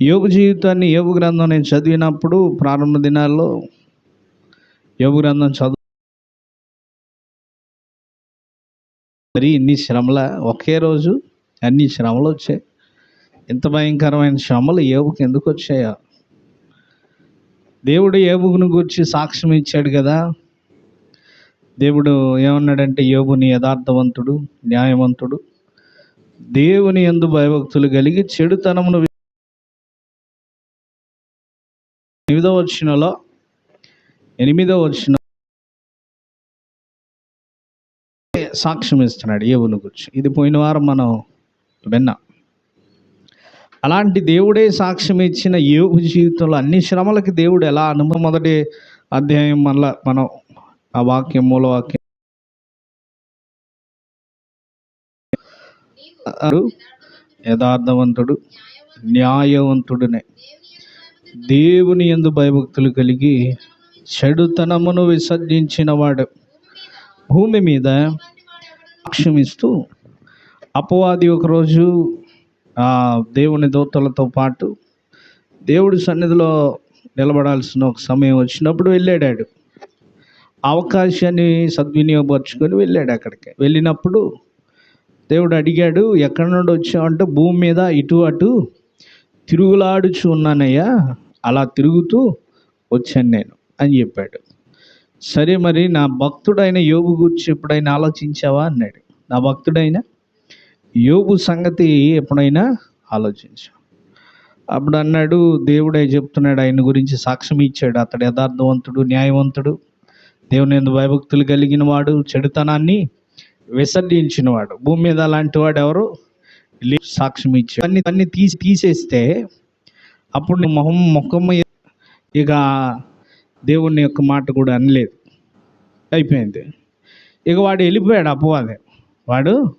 యోగు జీవితాన్ని యోగు గ్రంథం నేను చదివినప్పుడు ప్రారంభ దినాల్లో యోగు గ్రంథం చదువు మరి ఇన్ని శ్రమల ఒకే రోజు అన్ని శ్రమలు వచ్చాయి. ఇంత భయంకరమైన శ్రమలు ఏవుకి ఎందుకు వచ్చాయా. దేవుడు ఏబుగును గురించి సాక్ష్యం ఇచ్చాడు కదా. దేవుడు ఏమన్నాడంటే యోగుని యథార్థవంతుడు న్యాయవంతుడు దేవుని ఎందు భయభక్తులు కలిగి చెడుతనమును ఎనిమిదో వచ్చినలో ఎనిమిదో వచ్చిన సాక్ష్యం ఇస్తున్నాడు ఏవుని గురించి. ఇది పోయిన వారం మనం విన్నాం. అలాంటి దేవుడే సాక్ష్యం ఇచ్చిన యోగు జీవితంలో అన్ని శ్రమలకి దేవుడు ఎలా అనుభవం మొదటి అధ్యాయం మళ్ళా మనం ఆ వాక్యం మూల వాక్యం. యథార్థవంతుడు న్యాయవంతుడునే. దేవుని ఎందు భయభక్తులు కలిగి చెడుతనమును విసర్జించిన వాడు భూమి మీద అక్షమిస్తూ అపవాది ఒకరోజు ఆ దేవుని దూతలతో పాటు దేవుడి సన్నిధిలో నిలబడాల్సిన ఒక సమయం వచ్చినప్పుడు వెళ్ళాడాడు. అవకాశాన్ని సద్వినియోగపరుచుకొని వెళ్ళాడు అక్కడికి. వెళ్ళినప్పుడు దేవుడు అడిగాడు ఎక్కడి నుండి వచ్చావంటే భూమి మీద ఇటు అటు తిరుగులాడుచు ఉన్నానయ్యా. అలా తిరుగుతూ వచ్చాను నేను అని చెప్పాడు. సరే మరి నా భక్తుడైన యోగు గురించి ఎప్పుడైనా ఆలోచించావా? అన్నాడు. నా భక్తుడైన యోగు సంగతి ఎప్పుడైనా ఆలోచించా. అప్పుడు అన్నాడు దేవుడే చెప్తున్నాడు ఆయన గురించి సాక్ష్యం ఇచ్చాడు. అతడు యథార్థవంతుడు న్యాయవంతుడు దేవుని ఎందు భయభక్తులు కలిగిన వాడు చెడుతనాన్ని విసర్జించినవాడు. భూమి మీద అలాంటి వాడు ఎవరు? సాక్ష్యం ఇచ్చాడు. అన్ని అన్ని తీసి తీసేస్తే అప్పుడు నీ మొహం ముఖం ఇక దేవుని యొక్క మాట కూడా అనలేదు. అయిపోయింది. ఇక వాడు వెళ్ళిపోయాడు అపవాదే. వాడు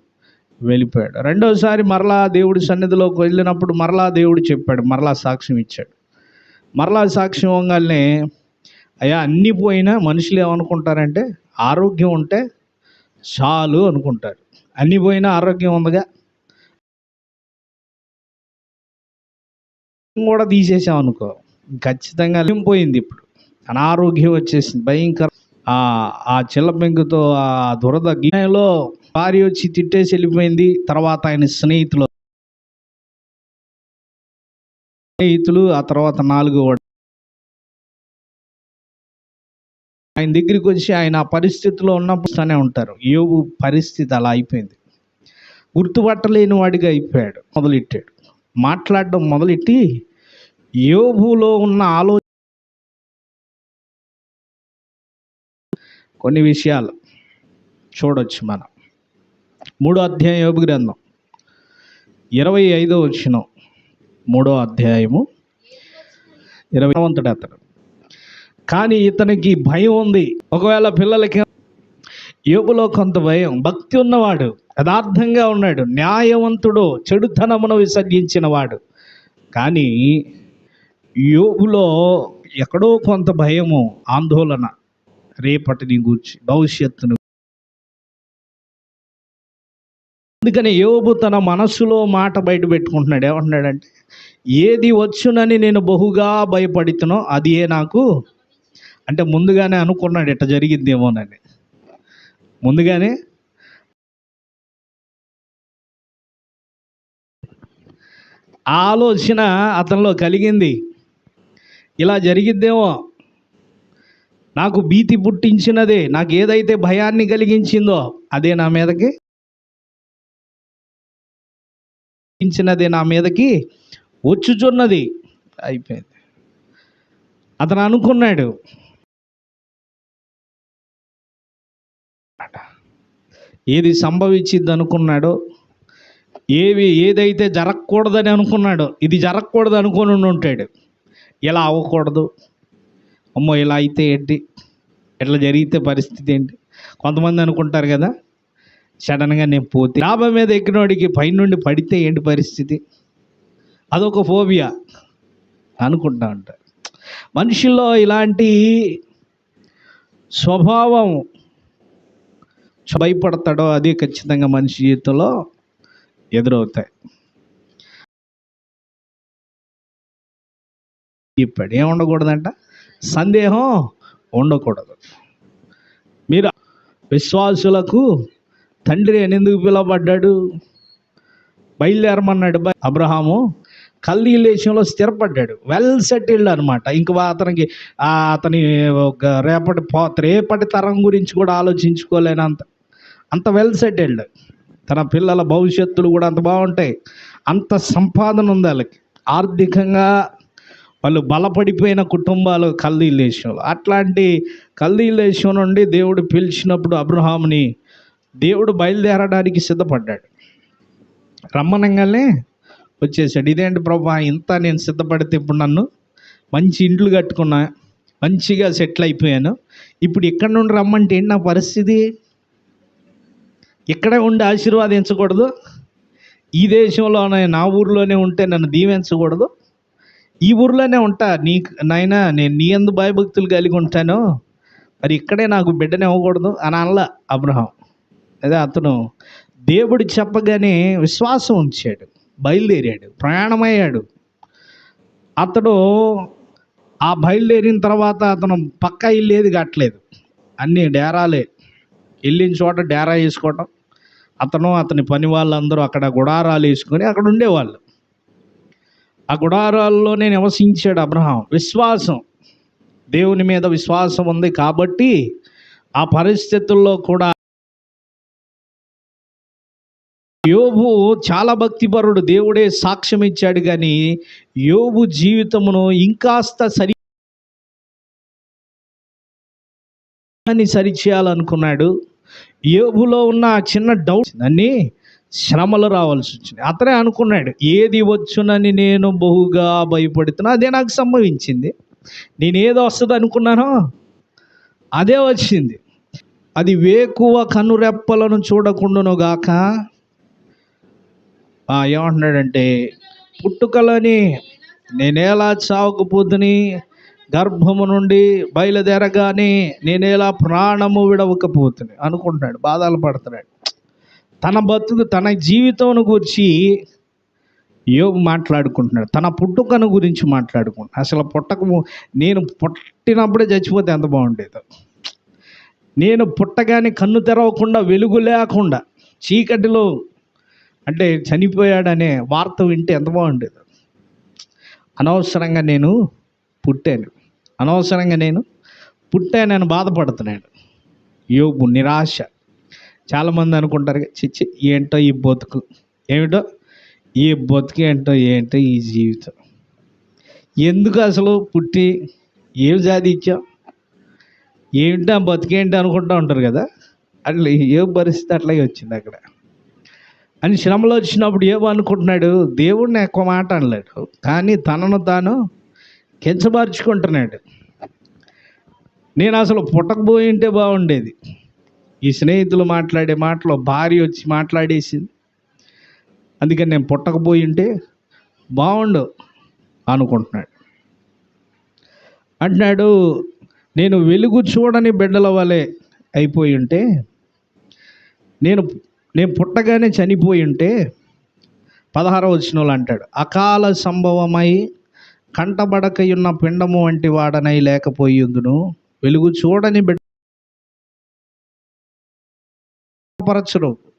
వెళ్ళిపోయాడు. రెండోసారి మరలా దేవుడి సన్నిధిలోకి వెళ్ళినప్పుడు మరలా దేవుడు చెప్పాడు. మరలా సాక్ష్యం ఇచ్చాడు. మరలా సాక్ష్యం ఇవ్వగానే అయ్యా అన్నీ పోయినా మనుషులు ఏమనుకుంటారంటే ఆరోగ్యం ఉంటే చాలు అనుకుంటారు. అన్నీ పోయినా ఆరోగ్యం ఉందిగా? కూడా తీసేసాం అనుకో. ఖచ్చితంగా పోయింది ఇప్పుడు. అనారోగ్యం వచ్చేసింది. భయంకర ఆ చిల్లపెంకుతో చిల్ల పెంకుతో ఆ దురద గిన్నెలో భార్య వచ్చి తిట్టేసి వెళ్ళిపోయింది. తర్వాత ఆయన స్నేహితులు స్నేహితులు ఆ తర్వాత నాలుగో ఆయన దగ్గరికి వచ్చి ఆయన ఆ పరిస్థితిలో ఉన్నప్పుడు ఉంటారు. యోగు పరిస్థితి అలా అయిపోయింది. గుర్తుపట్టలేని వాడిగా అయిపోయాడు. మొదలెట్టాడు. మాట్లాడడం మొదలెట్టి యోబులో ఉన్న ఆలోచన కొన్ని విషయాలు చూడొచ్చు మనం. మూడో అధ్యాయం యోబు గ్రంథం. ఇరవై ఐదో వచ్చిన మూడో అధ్యాయము. ఇరవై వంతుడు అతడు. కానీ ఇతనికి భయం ఉంది. ఒకవేళ పిల్లలకి యోగులో కొంత భయం. భక్తి ఉన్నవాడు యథార్థంగా ఉన్నాడు న్యాయవంతుడు చెడుతనమును విసర్జించిన వాడు కానీ యోగులో ఎక్కడో కొంత భయము ఆందోళన రేపటిని గూర్చి భవిష్యత్తును అందుకని యోబు తన మనస్సులో మాట బయట పెట్టుకుంటున్నాడు. ఏమంటున్నాడంటే ఏది వచ్చునని నేను బహుగా భయపడుతునో అది ఏ నాకు. అంటే ముందుగానే అనుకున్నాడు ఇట్ట జరిగిందేమోనని ముందుగానే ఆ ఆలోచన అతనిలో కలిగింది. ఇలా జరిగిద్దేమో? నాకు భీతి పుట్టించినదే నాకు ఏదైతే భయాన్ని కలిగించిందో అదే నా మీదకి? పుట్టించినదే నా మీదకి వచ్చుచున్నది. అయిపోయింది. అతను అనుకున్నాడు. ఏది సంభవించింది అనుకున్నాడో ఏవి ఏదైతే జరగకూడదని అనుకున్నాడో ఇది జరగకూడదు అనుకుని ఉంటాడు. ఇలా అవ్వకూడదు? అమ్మో ఇలా అయితే ఏంటి? ఇట్లా జరిగితే పరిస్థితి ఏంటి? కొంతమంది అనుకుంటారు కదా సడన్గా నేను పోతే లాభం మీద ఎక్కినోడికి పైనుండి పడితే ఏంటి పరిస్థితి? అదొక ఫోబియా. అనుకుంటా ఉంటారు. మనుషుల్లో ఇలాంటి స్వభావం భయపడతాడో అది ఖచ్చితంగా మనిషి జీవితంలో ఎదురవుతాయి. చెప్పాడు ఏం ఉండకూడదంట? సందేహం ఉండకూడదు. మీరు విశ్వాసులకు తండ్రి అని ఎందుకు పిలవబడ్డాడు? బయలుదేరమన్నాడు అబ్రహాము. కల్దీ దేశంలో స్థిరపడ్డాడు. వెల్ సెటిల్డ్ అనమాట ఇంక అతనికి అతని ఒక రేపటి పో రేపటి తరం గురించి కూడా ఆలోచించుకోలేనంత అంత వెల్ సెటిల్డ్ తన పిల్లల భవిష్యత్తులు కూడా అంత బాగుంటాయి. అంత సంపాదన ఉంది వాళ్ళకి. ఆర్థికంగా వాళ్ళు బలపడిపోయిన కుటుంబాలు కల్దీ దేశంలో అట్లాంటి కల్దీ దేశం నుండి దేవుడు పిలిచినప్పుడు అబ్రహాముని దేవుడు బయలుదేరడానికి సిద్ధపడ్డాడు. రమ్మనంగానే వచ్చేసాడు. ఇదేంటి ప్రభా ఇంత నేను సిద్ధపడితే ఇప్పుడు నన్ను మంచి ఇండ్లు కట్టుకున్నా మంచిగా సెటిల్ అయిపోయాను. ఇప్పుడు ఇక్కడ నుండి రమ్మంటే ఏంటి నా పరిస్థితి? ఇక్కడే ఉండి ఆశీర్వాదించకూడదు. ఈ దేశంలోనే నా ఊర్లోనే ఉంటే నన్ను దీవించకూడదు. ఈ ఊర్లోనే ఉంటా. నీ నాయన నేను నీ ఎందు భయభక్తులు కలిగి ఉంటాను. మరి ఇక్కడే నాకు బిడ్డని ఇవ్వకూడదు అని అనలా అబ్రహం. అదే అతను దేవుడు చెప్పగానే విశ్వాసం ఉంచాడు. బయలుదేరాడు. ప్రయాణమయ్యాడు. అతడు ఆ బయలుదేరిన తర్వాత అతను పక్కా ఇల్లేది కట్టలేదు. అన్నీ డేరాలే. వెళ్ళిన చోట డేరా వేసుకోవటం. అతను అతని పని వాళ్ళందరూ అక్కడ గుడారాలు వేసుకొని అక్కడ ఉండేవాళ్ళు. ఆ గుడారాల్లోనే నివసించాడు అబ్రహాం. విశ్వాసం. దేవుని మీద విశ్వాసం ఉంది కాబట్టి ఆ పరిస్థితుల్లో కూడా యోబు చాలా భక్తిపరుడు. దేవుడే సాక్ష్యం ఇచ్చాడు కానీ యోబు జీవితమును ఇంకాస్త సరి సరిచేయాలనుకున్నాడు యోబులో ఉన్న ఆ చిన్న డౌట్ అన్ని శ్రమలు రావాల్సి వచ్చింది. అతనే అనుకున్నాడు ఏది వచ్చునని నేను బహుగా భయపడుతున్నా అదే నాకు సంభవించింది. నేను ఏదో వస్తుంది అనుకున్నానో అదే వచ్చింది. అది వేకువ కనురెప్పలను చూడకుండాను గాక. ఏమంటున్నాడంటే పుట్టుకలని నేనేలా చావకపోతుని గర్భము నుండి బయలుదేరగానే నేనేలా ప్రాణము విడవకపోతుంది అనుకుంటున్నాడు బాధలు పడుతున్నాడు. తన బతుకు తన జీవితంను గురించి యోగు మాట్లాడుకుంటున్నాడు తన పుట్టుకను గురించి మాట్లాడుకుంటున్నాడు. అసలు పుట్టకము నేను పుట్టినప్పుడే చచ్చిపోతే ఎంత బాగుండేదో. నేను పుట్టగానే కన్ను తెరవకుండా వెలుగు లేకుండా చీకటిలో అంటే చనిపోయాడనే వార్త వింటే ఎంత బాగుండేది. అనవసరంగా నేను పుట్టాను. అనవసరంగా నేను పుట్టానని బాధపడుతున్నాను. యోగు నిరాశ. చాలామంది అనుకుంటారు చిచ్చి ఏంటో ఈ బతుకు? ఏమిటో? ఈ బతుకు ఏంటో ఏంటో ఈ జీవితం? ఎందుకు అసలు పుట్టి ఏం సాధించాం? ఏమిటా ఆ బతికేంటి అనుకుంటూ ఉంటారు కదా? అట్లా ఏ పరిస్థితి అట్లాగే వచ్చింది అక్కడ. అని శ్రమలో వచ్చినప్పుడు ఏమనుకుంటున్నాడు అనుకుంటున్నాడు? దేవుడిని ఎక్కువ మాట అనలేడు. కానీ తనను తాను కించపరుచుకుంటున్నాడు నేను అసలు పుట్టకపోయి ఉంటే బాగుండేది. ఈ స్నేహితులు మాట్లాడే మాటలో భార్య వచ్చి మాట్లాడేసింది. అందుకని నేను పుట్టకపోయి ఉంటే బాగుండు అనుకుంటున్నాడు. అంటున్నాడు నేను వెలుగు చూడని బిడ్డల వలె అయిపోయి ఉంటే నేను నేను పుట్టగానే చనిపోయి ఉంటే పదహారవ వచ్చిన వాళ్ళు అంటాడు అకాల సంభవమై కంటబడకయున్న పిండము వంటి వాడనై లేకపోయిందును. వెలుగు చూడని బిడ్డ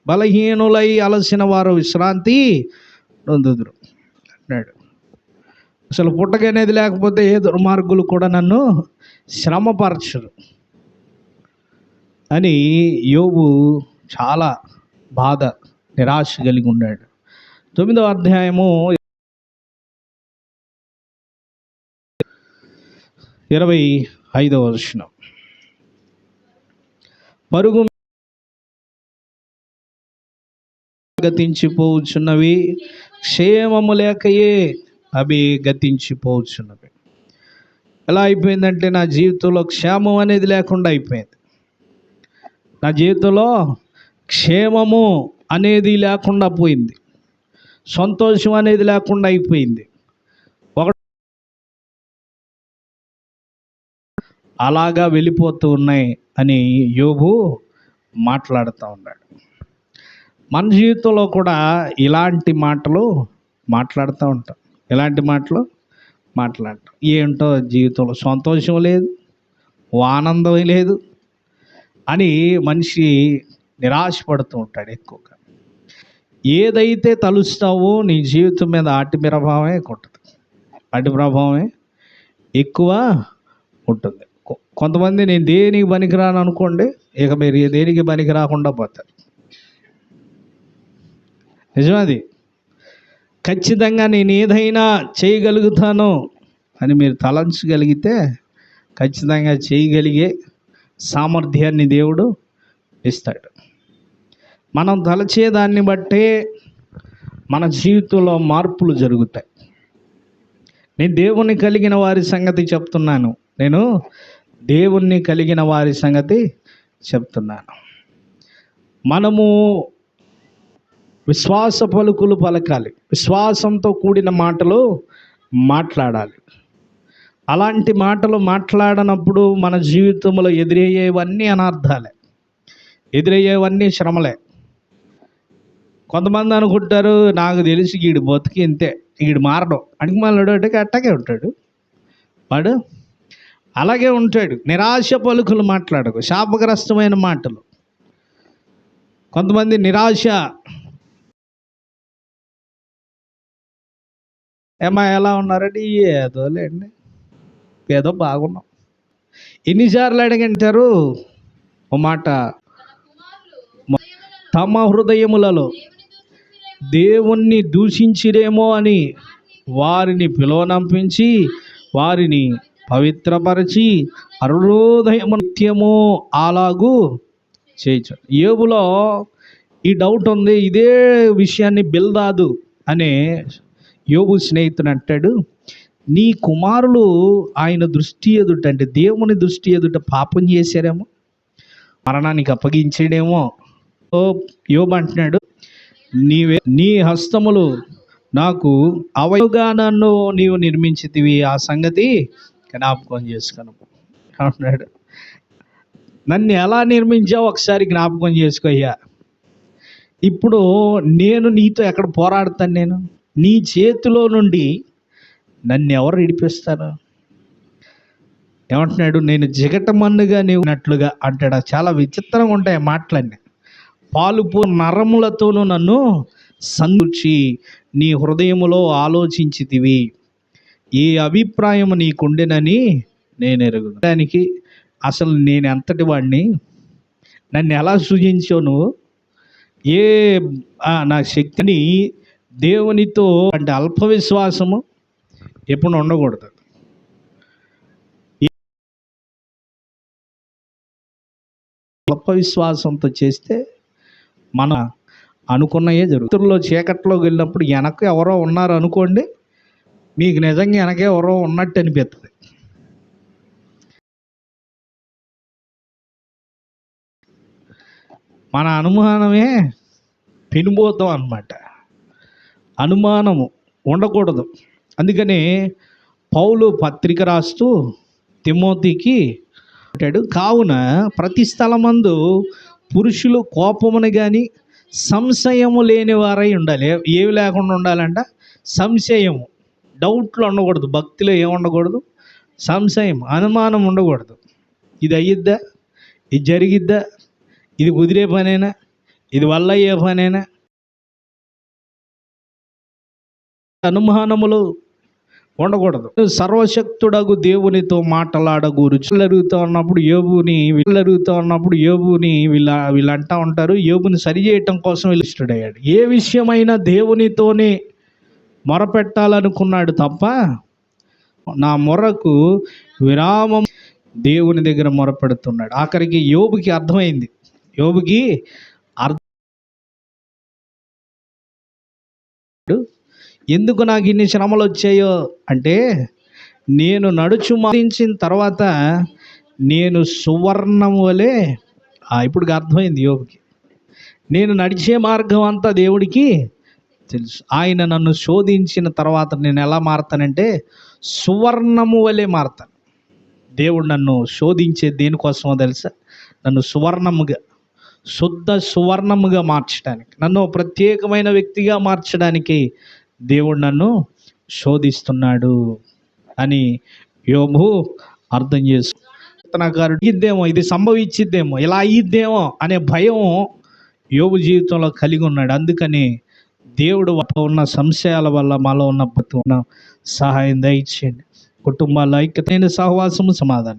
బలహీనులై అలసిన వారు విశ్రాంతి నొందుదురు. అన్నాడు. అసలు పుట్టకనేది లేకపోతే ఏ దుర్మార్గులు కూడా నన్ను శ్రమపరచరు అని యోబు చాలా బాధ నిరాశ కలిగి ఉన్నాడు. తొమ్మిదవ అధ్యాయము ఇరవై ఐదవ వర్షం పరుగు గతించిపోవచ్చున్నవి క్షేమము లేకయే అవి గతించిపోవచ్చున్నవి ఎలా అయిపోయిందంటే నా జీవితంలో క్షేమం అనేది లేకుండా అయిపోయింది. నా జీవితంలో క్షేమము అనేది లేకుండా పోయింది. సంతోషం అనేది లేకుండా అయిపోయింది. అలాగా వెళ్ళిపోతూ ఉన్నాయి అని యోబు మాట్లాడుతూ ఉన్నాడు. మన జీవితంలో కూడా ఇలాంటి మాటలు మాట్లాడుతూ ఉంటాం. ఎలాంటి మాటలు? మాట్లాడటం. ఏంటో జీవితంలో సంతోషం లేదు ఆనందం లేదు అని మనిషి నిరాశపడుతూ ఉంటాడు ఎక్కువగా. ఏదైతే తలుస్తావో నీ జీవితం మీద ఆటి ప్రభావమే కొట్టదు. ఆటి ప్రభావమే ఎక్కువ ఉంటుంది. కొంతమంది నేను దేనికి పనికిరాను అనుకోండి ఇక మీరు దేనికి పనికి రాకుండా పోతారు. నిజమది? ఖచ్చితంగా నేను ఏదైనా చేయగలుగుతాను అని మీరు తలంచగలిగితే ఖచ్చితంగా చేయగలిగే సామర్థ్యాన్ని దేవుడు ఇస్తాడు. మనం తలచేదాన్ని బట్టే మన జీవితంలో మార్పులు జరుగుతాయి. నేను దేవుని కలిగిన వారి సంగతి చెప్తున్నాను. నేను దేవుణ్ణి కలిగిన వారి సంగతి చెప్తున్నాను. మనము విశ్వాస పలుకులు పలకాలి. విశ్వాసంతో కూడిన మాటలు మాట్లాడాలి. అలాంటి మాటలు మాట్లాడనప్పుడు మన జీవితంలో ఎదురయ్యేవన్నీ అనర్థాలే. ఎదురయ్యేవన్నీ శ్రమలే. కొంతమంది అనుకుంటారు నాకు తెలిసి వీడు బతికి ఇంతే వీడు మారడం. అడిగి మళ్ళీ అంటే అట్టగే ఉంటాడు. వాడు అలాగే ఉంటాడు. నిరాశ పలుకులు మాట్లాడకు. శాపగ్రస్తమైన మాటలు. కొంతమంది నిరాశ. ఏమా ఎలా ఉన్నారండి? ఏదో లేండి ఏదో బాగున్నాం. ఎన్నిసార్లు అడిగంటారు? ఓ మాట. తమ హృదయములలో దేవుణ్ణి దూషించిరేమో అని వారిని పిలువనంపించి వారిని పవిత్రపరిచి అరుణోదయము నిత్యము అలాగూ చేయచ్చు ఏబులో ఈ డౌట్ ఉంది ఇదే విషయాన్ని బిల్దాదు అనే యోగు స్నేహితుడు అంటాడు. నీ కుమారులు ఆయన దృష్టి ఎదుట అంటే దేవుని దృష్టి ఎదుట పాపం చేశారేమో మరణానికి అప్పగించాడేమో ఓ యోబు అంటున్నాడు నీవే నీ హస్తములు నాకు అవయోగా నన్ను నీవు నిర్మించితివి. ఆ సంగతి జ్ఞాపకం చేసుకును అంటున్నాడు నన్ను ఎలా నిర్మించావు ఒకసారి జ్ఞాపకం చేసుకోయ్యా ఇప్పుడు నేను నీతో ఎక్కడ పోరాడతాను నేను? నీ చేతిలో నుండి నన్ను ఎవరు ఇడిపిస్తారు ఏమంటున్నాడు? నేను జిగటమన్నుగా నీవు ఉన్నట్లుగా అంటాడు. చాలా విచిత్రంగా ఉంటాయి మాటలన్నీ. పాలుపు నరములతోనూ నన్ను సందూర్చి నీ హృదయములో ఆలోచించితివి. ఈ అభిప్రాయము నీకుండెనని నేను ఎరుగు దానికి అసలు నేను ఎంతటి వాడిని నన్ను ఎలా సృజించావు నువ్వు? ఏ నా శక్తిని దేవునితో అంటే అల్ప విశ్వాసము ఎప్పుడు ఉండకూడదు. అల్ప విశ్వాసంతో చేస్తే మన అనుకున్నయే జరుగుతుల్లో చీకట్లోకి వెళ్ళినప్పుడు వెనక ఎవరో ఉన్నారు అనుకోండి మీకు నిజంగా వెనకే ఎవరో ఉన్నట్టు అనిపిస్తుంది మన అనుమానమే పెనుబోతాం అనమాట అనుమానము ఉండకూడదు. అందుకని పౌలు పత్రిక రాస్తూ తిమోతికి అంటాడు కావున ప్రతి స్థలమందు పురుషులు కోపమును కానీ సంశయము లేని వారై ఉండాలి. ఏవి లేకుండా ఉండాలంట? సంశయము. డౌట్లు ఉండకూడదు భక్తిలో ఏమి ఉండకూడదు సంశయం అనుమానం ఉండకూడదు. ఇది అయ్యిద్దా? ఇది జరిగిద్దా? ఇది కుదిరే పనేనా? ఇది వల్ల అయ్యే పనేనా? అనుమానములు ఉండకూడదు. సర్వశక్తుడగు దేవునితో మాట్లాడగూరు అరుగుతూ ఉన్నప్పుడు యోబుని వీళ్ళు అరుగుతూ ఉన్నప్పుడు యోబుని వీళ్ళ వీళ్ళు అంటా ఉంటారు. యోబుని సరి చేయటం కోసం వీళ్ళు ఇష్టడయ్యాడు ఏ విషయమైనా దేవునితోనే మొరపెట్టాలనుకున్నాడు తప్ప నా మొరకు విరామం దేవుని దగ్గర మొరపెడుతున్నాడు. ఆఖరికి యోబుకి అర్థమైంది. యోబుకి అర్థం ఎందుకు నాకు ఇన్ని శ్రమలు వచ్చాయో అంటే నేను నడుచు మరించిన తర్వాత నేను సువర్ణం వలె ఆ, ఇప్పుడు అర్థమైంది యోగుకి నేను నడిచే మార్గం అంతా దేవుడికి తెలుసు. ఆయన నన్ను శోధించిన తర్వాత నేను ఎలా మారతానంటే సువర్ణము వలె మారతాను. దేవుడు నన్ను శోధించే దేనికోసమో తెలుసా? నన్ను సువర్ణముగా శుద్ధ సువర్ణముగా మార్చడానికి నన్ను ప్రత్యేకమైన వ్యక్తిగా మార్చడానికి దేవుడు నన్ను శోధిస్తున్నాడు అని యోబు అర్థం చేసు కీర్తనకారుడు ఇద్దేమో ఇది సంభవించిద్దేమో ఇలా అయ్యిద్దేమో అనే భయం యోగు జీవితంలో కలిగి ఉన్నాడు. అందుకని దేవుడు ఉన్న సంశయాల వల్ల మాలో ఉన్న ఉన్న సహాయం దయచేయండి. కుటుంబాల ఐక్యతైన సహవాసము సమాధానం.